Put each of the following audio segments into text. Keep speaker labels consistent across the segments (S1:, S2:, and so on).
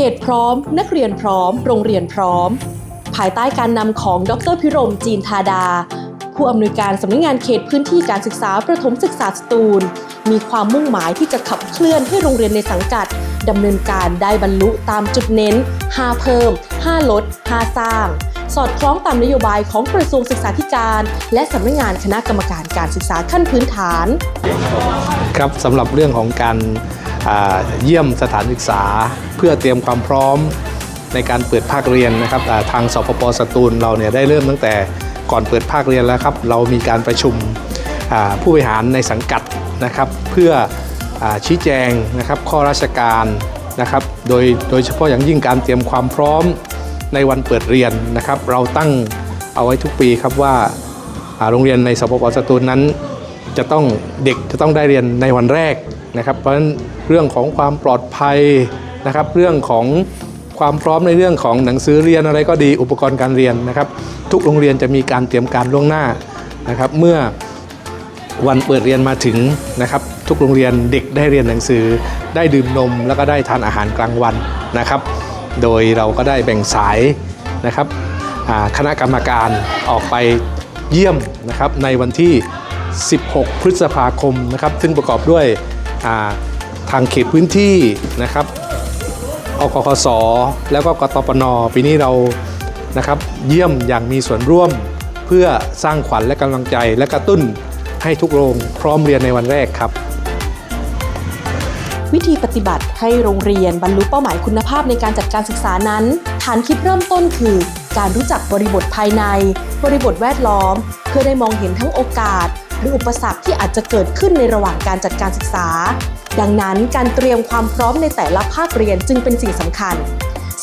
S1: ขตพร้อม นักเรียนพร้อม โรงเรียนพร้อม ภายใต้การนำของดรพิรมจีนทาดา ผู้อำนวยการสำนักงานเขตพื้นที่การศึกษาประถมศึกษาสตูล มีความมุ่งหมายที่จะขับเคลื่อนให้โรงเรียนในสังกัดดำเนินการได้บรรลุตามจุดเน้น 5 เพิ่ม 5 ลด 5 สร้าง สอดคล้องตามนโยบายของกระทรวงศึกษาธิการ และสำนักงานคณะกรรมการการศึกษาขั้นพื้นฐาน
S2: ครับสำหรับเรื่องของการ เยี่ยมสถานศึกษา เพื่อเตรียมความพร้อมในการเปิดภาคเรียนนะครับทางสพปสตูลเราเนี่ยได้เริ่มตั้งแต่ก่อนเปิดภาคเรียนแล้วครับ เรามีการประชุมผู้บริหารในสังกัดนะครับ เพื่ออชี้แจงนะครับข้อราชการนะครับโดยโดยเฉพาะอย่างยิ่งการเตรียมความพร้อมในวันเปิดเรียนนะครับ เราตั้งเอาไว้ทุกปีครับว่าอ่าโรงเรียนในสปปสตูลนั้น จะต้องเด็กจะต้องได้เรียนในวันแรกนะครับ เพราะฉะนั้นเรื่องของความปลอดภัยนะครับ เรื่องของความพร้อมในเรื่องของหนังสือเรียนอะไรก็ดีอุปกรณ์การเรียนนะครับ ทุกโรงเรียนจะมีการเตรียมการล่วงหน้านะครับ เมื่อวันเปิดเรียนมาถึงนะครับ ทุกโรงเรียนเด็กได้เรียนหนังสือ ได้ดื่มนม แล้วก็ได้ทานอาหารกลางวันนะครับ โดยเราก็ได้แบ่งสายนะครับคณะกรรมการออกไปเยี่ยมนะครับในวันที่ 16 พฤษภาคมนะครับ ซึ่งประกอบด้วยาทางเขตพื้นที่นะครับอกคสแล้วก็กตปนปีนี้เรานะครับ เยี่ยมอย่างมีส่วนร่วมเพื่อสร้างขวัญและกำลังใจและกระตุ้นให้ทุกโรงพร้อมเรียนในวันแรกครับ
S1: วิธีปฏิบัติให้โรงเรียนบรรลุเป้าหมายคุณภาพในการจัดการศึกษานั้น ฐานคิดเริ่มต้นคือ การรู้จักบริบทภายใน บริบทแวดล้อม เพื่อได้มองเห็นทั้งโอกาส หรืออุปสรรคที่อาจจะเกิดขึ้นในระหว่างการจัดการศึกษา ดังนั้นการเตรียมความพร้อมในแต่ละภาคเรียนจึงเป็นสิ่งสำคัญ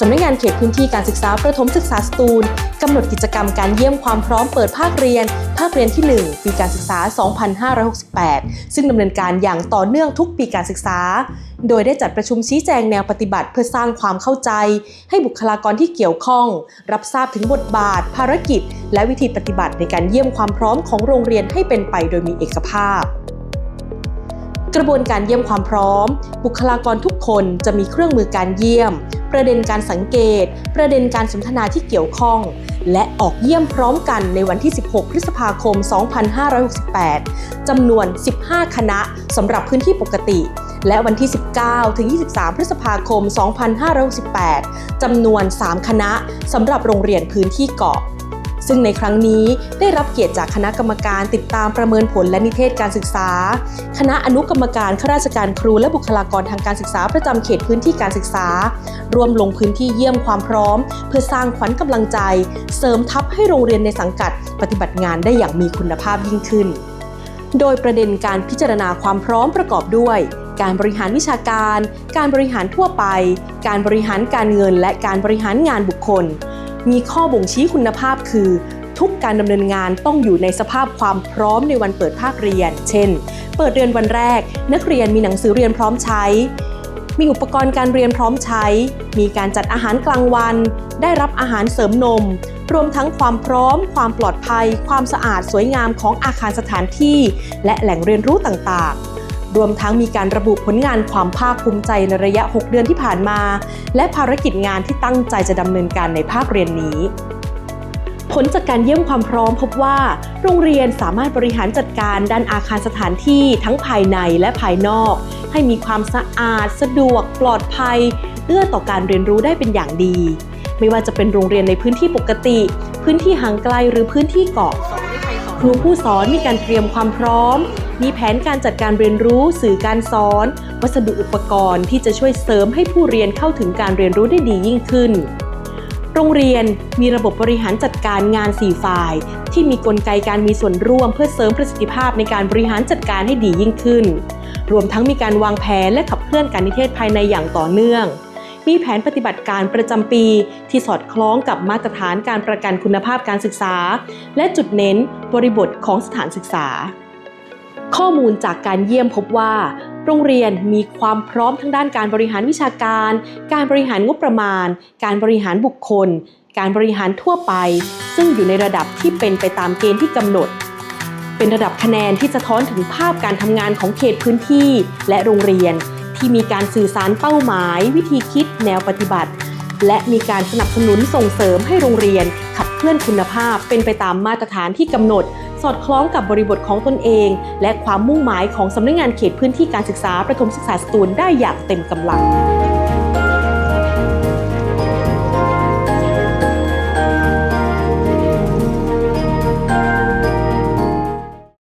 S1: สำนักงานเขตพื้นที่การศึกษาประถมศึกษาสตูลกำหนดกิจกรรมการเยี่ยมความพร้อมเปิดภาคเรียน ภาคเรียนที่ 1 ปีการศึกษา 2568 ซึ่งดำเนินการอย่างต่อเนื่องทุกปีการศึกษา โดยได้จัดประชุมชี้แจงแนวปฏิบัติเพื่อสร้างความเข้าใจ ให้บุคลากรที่เกี่ยวข้อง รับทราบถึงบทบาท ภารกิจ และวิธีปฏิบัติในการเยี่ยมความพร้อมของโรงเรียนให้เป็นไปโดยมีเอกภาพกระบวนการเยี่ยมความพร้อม บุคลากรทุกคนจะมีเครื่องมือการเยี่ยม ประเด็นการสังเกต ประเด็นการสนทนาที่เกี่ยวข้อง และออกเยี่ยมพร้อมกันในวันที่ 16 พฤษภาคม 2568 จำนวน 15 คณะสำหรับพื้นที่ปกติ และวันที่ 19 ถึง 23 พฤษภาคม 2568 จำนวน 3 คณะสำหรับโรงเรียนพื้นที่เกาะ ซึ่งในครั้งนี้ได้รับเกียรติจากคณะกรรมการติดตามประเมินผลและนิเทศการศึกษา คณะอนุกรรมการข้าราชการครูและบุคลากรทางการศึกษาประจำเขตพื้นที่การศึกษา ร่วมลงพื้นที่เยี่ยมความพร้อม เพื่อสร้างขวัญกำลังใจ เสริมทัพให้โรงเรียนในสังกัด ปฏิบัติงานได้อย่างมีคุณภาพยิ่งขึ้น โดยประเด็นการพิจารณาความพร้อมประกอบด้วยการบริหารวิชาการ การบริหารทั่วไป การบริหารการเงิน และการบริหารงานบุคคล มีข้อบ่งชี้คุณภาพคือ ทุกการดำเนินงานต้องอยู่ในสภาพความพร้อมในวันเปิดภาคเรียน เช่น เปิดเรียนวันแรก นักเรียนมีหนังสือเรียนพร้อมใช้ มีอุปกรณ์การเรียนพร้อมใช้ มีการจัดอาหารกลางวัน ได้รับอาหารเสริมนม รวมทั้งความพร้อม ความปลอดภัย ความสะอาดสวยงามของอาคารสถานที่ และแหล่งเรียนรู้ต่างๆ รวมทั้งมีการระบุผลงานความภาคภูมิใจในระยะ 6 เดือนที่ผ่านมา และภารกิจงานที่ตั้งใจจะดำเนินการในภาคเรียนนี้ผลจากการเยี่ยมความพร้อมพบว่า โรงเรียนสามารถบริหารจัดการด้านอาคารสถานที่ทั้งภายในและภายนอก ให้มีความสะอาด สะดวก ปลอดภัย เอื้อต่อการเรียนรู้ได้เป็นอย่างดี ไม่ว่าจะเป็นโรงเรียนในพื้นที่ปกติ พื้นที่ห่างไกลหรือพื้นที่เกาะ ครูผู้สอนมีการเตรียมความพร้อม มีแผนการจัดการเรียนรู้สื่อการสอน วัสดุอุปกรณ์ที่จะช่วยเสริมให้ผู้เรียนเข้าถึงการเรียนรู้ได้ดียิ่งขึ้น โรงเรียนมีระบบบริหารจัดการงาน 4 ฝ่าย ที่มีกลไกการมีส่วนร่วม เพื่อเสริมประสิทธิภาพในการบริหารจัดการให้ดียิ่งขึ้น รวมทั้งมีการวางแผนและขับเคลื่อนการนิเทศภายในอย่างต่อเนื่อง มีแผนปฏิบัติการประจำปี ที่สอดคล้องกับมาตรฐานการประกันคุณภาพการศึกษา และจุดเน้นบริบทของสถานศึกษา ข้อมูลจากการเยี่ยมพบว่าโรงเรียนมีความพร้อมทั้งด้านการบริหารวิชาการ การบริหารงบประมาณ การบริหารบุคคล การบริหารทั่วไป ซึ่งอยู่ในระดับที่เป็นไปตามเกณฑ์ที่กำหนด เป็นระดับคะแนนที่สะท้อนถึงภาพการทำงานของเขตพื้นที่ และโรงเรียน ที่มีการสื่อสารเป้าหมาย วิธีคิดแนวปฏิบัติ และมีการสนับสนุนส่งเสริมให้โรงเรียน ขับเคลื่อนคุณภาพเป็นไปตามมาตรฐานที่กำหนด สอดคล้องกับบริบทของตนเอง และความมุ่งหมายของสำนักงานเขตพื้นที่การศึกษาประถมศึกษาสตูลได้อย่างเต็มกำลัง